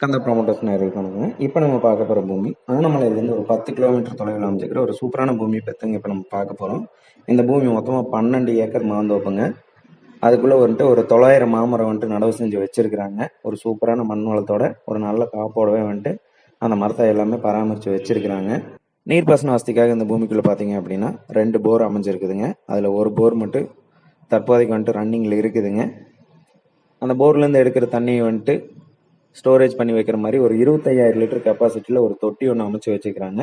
கந்த promoters நேரில் கணக்குங்க இப்போ நம்ம பார்க்க போகிற பூமி ஆனமலையிலேருந்து ஒரு பத்து கிலோமீட்டர் தொலைவில் அமைஞ்சிக்கிற ஒரு சூப்பரான பூமி பெற்றுங்க இப்போ நம்ம பார்க்க போகிறோம் இந்த பூமி மொத்தமாக பன்னெண்டு ஏக்கர் மாந்தோப்புங்க அதுக்குள்ளே வந்துட்டு ஒரு தொள்ளாயிரம் மாமரம் வந்துட்டு நடவு செஞ்சு வச்சுருக்குறாங்க. ஒரு சூப்பரான மண் வளத்தோட ஒரு நல்ல காப்போடவே வந்துட்டு அந்த மரத்தை எல்லாமே பராமரித்து வச்சுருக்குறாங்க. நீர்ப்பாசன வசதிக்காக இந்த பூமிக்குள்ளே பார்த்தீங்க அப்படின்னா ரெண்டு போர் அமைஞ்சிருக்குதுங்க. அதில் ஒரு போர் மட்டும் தற்போதைக்கு வந்துட்டு ரன்னிங்கில் இருக்குதுங்க. அந்த போர்லேருந்து எடுக்கிற தண்ணியை வந்துட்டு ஸ்டோரேஜ் பண்ணி வைக்கிற மாதிரி ஒரு இருபத்தையாயிரம் லிட்டர் கெப்பாசிட்டியில் ஒரு தொட்டி ஒன்று அமைச்சு வச்சுக்கிறாங்க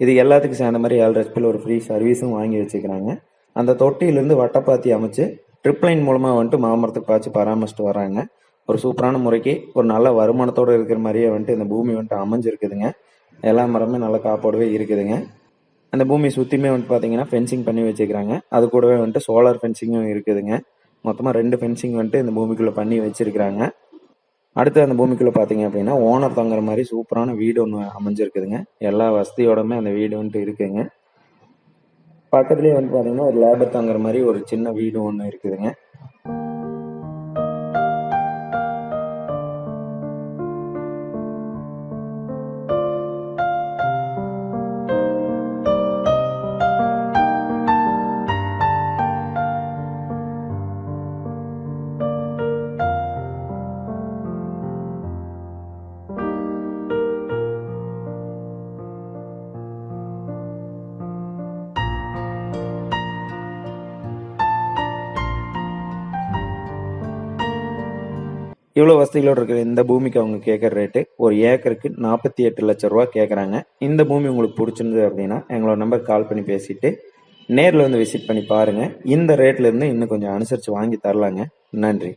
இது எல்லாத்துக்கும் சேர்ந்த மாதிரி ஏழு ஹெச்பியில் ஒரு ஃப்ரீ சர்வீஸும் வாங்கி வச்சுக்கிறாங்க அந்த தொட்டியிலேருந்து வட்டப்பாத்தி அமைச்சு ட்ரிப்லைன் மூலமாக வந்துட்டு மாமரத்துக்கு பாய்ச்சி பராமரிச்சுட்டு வராங்க ஒரு சூப்பரான முறைக்கு ஒரு நல்ல வருமானத்தோடு இருக்கிற மாதிரியே வந்துட்டு இந்த பூமி வந்துட்டு அமைஞ்சிருக்குதுங்க. எல்லா மரமே நல்லா காப்போடவே இருக்குதுங்க. அந்த பூமி சுற்றியுமே வந்துட்டு பார்த்தீங்கன்னா ஃபென்சிங் பண்ணி வச்சுக்கிறாங்க அது கூடவே வந்துட்டு சோலார் ஃபென்சிங்கும் இருக்குதுங்க. மொத்தமாக ரெண்டு ஃபென்சிங் வந்துட்டு இந்த பூமிக்குள்ளே பண்ணி வச்சுருக்கிறாங்க. அடுத்து அந்த பூமிக்குள்ளே பார்த்தீங்க அப்படின்னா ஓனர் தங்குற மாதிரி சூப்பரான வீடு ஒன்று அமைஞ்சிருக்குதுங்க. எல்லா வசதியோடமே அந்த வீடு வந்துட்டு இருக்குங்க. பக்கத்துலேயே வந்து பார்த்தீங்கன்னா ஒரு லேபர் தங்குற மாதிரி ஒரு சின்ன வீடு ஒன்று இருக்குதுங்க. இவ்வளோ வசதிகளோடு இருக்கிற இந்த பூமிக்கு அவங்க கேட்குற ரேட்டு ஒரு ஏக்கருக்கு நாற்பத்தி எட்டு லட்ச ரூபா கேட்குறாங்க இந்த பூமி உங்களுக்கு பிடிச்சிருந்தது அப்படின்னா எங்களோட நம்பர் கால் பண்ணி பேசிட்டு நேரில் வந்து விசிட் பண்ணி பாருங்கள் இந்த ரேட்லேருந்து இன்னும் கொஞ்சம் அனுசரித்து வாங்கி தரலாங்க. நன்றி.